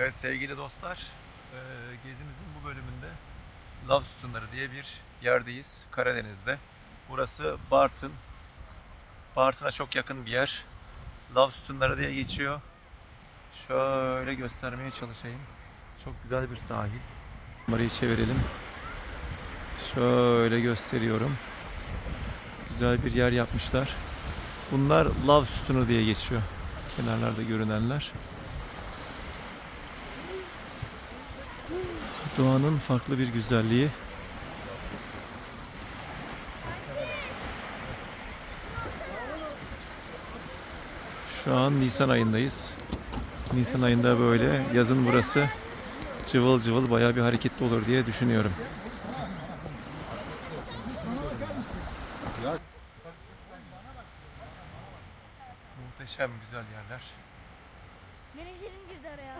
Evet sevgili dostlar, eee, gezimizin bu bölümünde Lav Sütunları diye bir yerdeyiz Karadeniz'de. Burası Bartın. Bartın'a çok yakın bir yer. Lav Sütunları diye geçiyor. Şöyle göstermeye çalışayım. Çok güzel bir sahil. Kamerayı çevirelim. Şöyle gösteriyorum. Güzel bir yer yapmışlar. Bunlar lav sütunu diye geçiyor. Kenarlarda görünenler. Doğanın farklı bir güzelliği. Şu an Nisan ayındayız. Nisan ayında böyle yazın burası cıvıl cıvıl bayağı bir hareketli olur diye düşünüyorum. Muhteşem güzel yerler. Menajerim girdi araya.